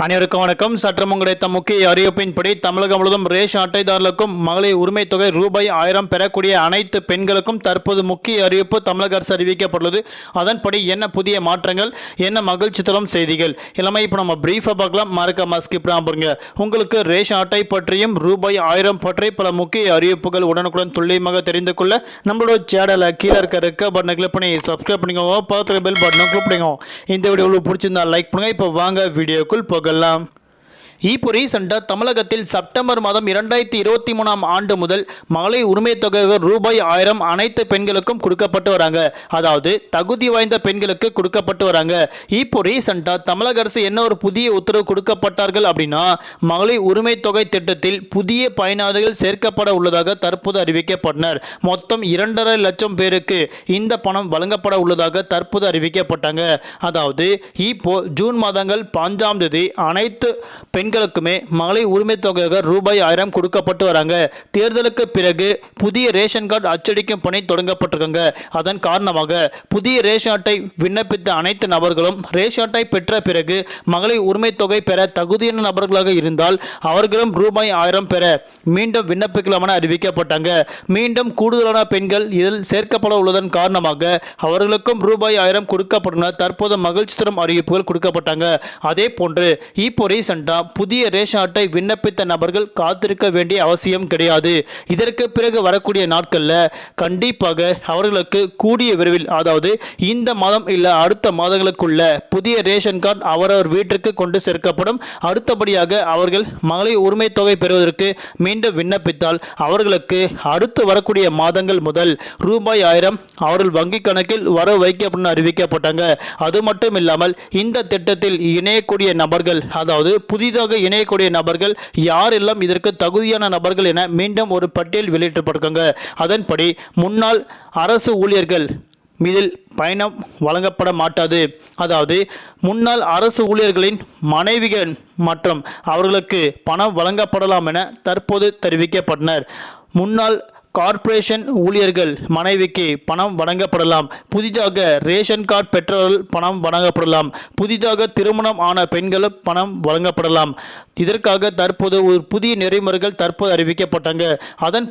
அனைவருக்கும் வணக்கம். சற்றம் கிடைத்த முக்கிய அறிவிப்பின்படி தமிழகம் முழுவதும் ரேஷன் அட்டைதாரர்களுக்கும் மகளிர் உரிமை தொகை ரூபாய் ஆயிரம் பெறக்கூடிய அனைத்து பெண்களுக்கும் தற்போது முக்கிய அறிவிப்பு தமிழக அரசு அறிவிக்கப்பட்டுள்ளது. அதன்படி என்ன புதிய மாற்றங்கள் என்ன மகிழ்ச்சி தரும் செய்திகள் எல்லாமே இப்போ நம்ம பிரீஃபாக பார்க்கலாம். மறக்காம ஸ்கிப் பாருங்க உங்களுக்கு ரேஷன் அட்டை பற்றியும் ரூபாய் ஆயிரம் பற்றி பல முக்கிய அறிவிப்புகள் உடனுக்குடன் துல்லியமாக தெரிந்து கொள்ள நம்மளோட சேனலை கீழே இருக்க ரெக்க பட்டனை கிளிக் பண்ணி சப்ஸ்கிரைப் பண்ணிக்கோங்க. பக்கத்தில் பெல் பட்டனை கிளிக் பண்ணிக்கோங்க. இந்த வீடியோ உங்களுக்கு பிடிச்சிருந்தா லைக் பண்ணுங்க. இப்போ வாங்க வீடியோக்குள் গেলাম। இப்போ ரீசெண்டாக தமிழகத்தில் செப்டம்பர் மாதம் இரண்டாயிரத்தி இருபத்தி மூணாம் ஆண்டு முதல் மகளிர் உரிமை தொகை ரூபாய் ஆயிரம் அனைத்து பெண்களுக்கும் கொடுக்கப்பட்டு வராங்க. அதாவது தகுதி வாய்ந்த பெண்களுக்கு கொடுக்கப்பட்டு வராங்க. இப்போ ரீசெண்டாக தமிழக அரசு என்ன ஒரு புதிய உத்தரவு கொடுக்கப்பட்டார்கள் அப்படின்னா மகளிர் உரிமை தொகை திட்டத்தில் புதிய பயனாளிகள் சேர்க்கப்பட உள்ளதாக தற்போது அறிவிக்கப்பட்டனர். மொத்தம் இரண்டரை லட்சம் பேருக்கு இந்த பணம் வழங்கப்பட உள்ளதாக தற்போது அறிவிக்கப்பட்டாங்க. அதாவது இப்போ ஜூன் மாதங்கள் பாஞ்சாம் தேதி அனைத்து பெண்களுக்குமே மகளிர் உரிமை தொகையாக ரூபாய் ஆயிரம் கொடுக்கப்பட்டு வராங்க. தேர்தலுக்கு பிறகு புதிய ரேஷன் கார்டு அச்சடிக்கும் பணி தொடங்கப்பட்டிருக்காங்க. அதன் காரணமாக புதிய ரேஷன் அட்டை விண்ணப்பித்த அனைத்து நபர்களும் ரேஷன் அட்டை பெற்ற பிறகு மகளிர் உரிமை தொகை பெற தகுதியான நபர்களாக இருந்தால் அவர்களும் ரூபாய் ஆயிரம் பெற மீண்டும் விண்ணப்பிக்கலாம் என அறிவிக்கப்பட்டாங்க. மீண்டும் கூடுதலான பெண்கள் இதில் சேர்க்கப்பட உள்ளதன் காரணமாக அவர்களுக்கும் ரூபாய் ஆயிரம் கொடுக்கப்படும் தற்போது மகிழ்ச்சி தரும் அறிவிப்புகள் கொடுக்கப்பட்டாங்க. அதே போன்று இப்போ ரீசெண்டாக புதிய ரேஷன் அட்டை விண்ணப்பித்த நபர்கள் காத்திருக்க வேண்டிய அவசியம் கிடையாது. இதற்கு பிறகு வரக்கூடிய நாட்களில் கண்டிப்பாக அவர்களுக்கு கூடிய விரைவில் அதாவது இந்த மாதம் இல்லை அடுத்த மாதங்களுக்குள்ள புதிய ரேஷன் கார்டு அவரவர் வீட்டிற்கு கொண்டு சேர்க்கப்படும். அடுத்தபடியாக அவர்கள் மகளிர் உரிமை தொகை பெறுவதற்கு மீண்டும் விண்ணப்பித்தால் அவர்களுக்கு அடுத்து வரக்கூடிய மாதங்கள் முதல் ரூபாய் ஆயிரம் அவர்கள் வங்கி கணக்கில் வர வைக்கப்படும் அறிவிக்கப்பட்டாங்க. அது மட்டும் இல்லாமல் இந்த திட்டத்தில் இணையக்கூடிய நபர்கள் அதாவது புதிதாக இணையக்கூடிய நபர்கள் யாரெல்லாம் இதற்கு தகுதியான நபர்கள் என மீண்டும் ஒரு பட்டியல் வெளியிடப்பட்டிருக்காங்க அதன்படி முன்னாள் அரசு ஊழியர்கள் இதில் பயணம் வழங்கப்பட மாட்டாது. அதாவது முன்னாள் அரசு ஊழியர்களின் மனைவிகள் மற்றும் அவர்களுக்கு பணம் வழங்கப்படலாம் என தற்போது தெரிவிக்கப்பட்டனர். முன்னாள் கார்ப்பரேஷன் ஊழியர்கள் மனைவிக்கு பணம் வழங்கப்படலாம். புதிதாக ரேஷன் கார்டு பெற்றவர்கள் பணம் வழங்கப்படலாம். புதிதாக திருமணம் ஆன பெண்களும் பணம் வழங்கப்படலாம். இதற்காக தற்போது ஒரு புதிய நெறிமுறைகள் தற்போது அறிவிக்கப்பட்டாங்க. அதன்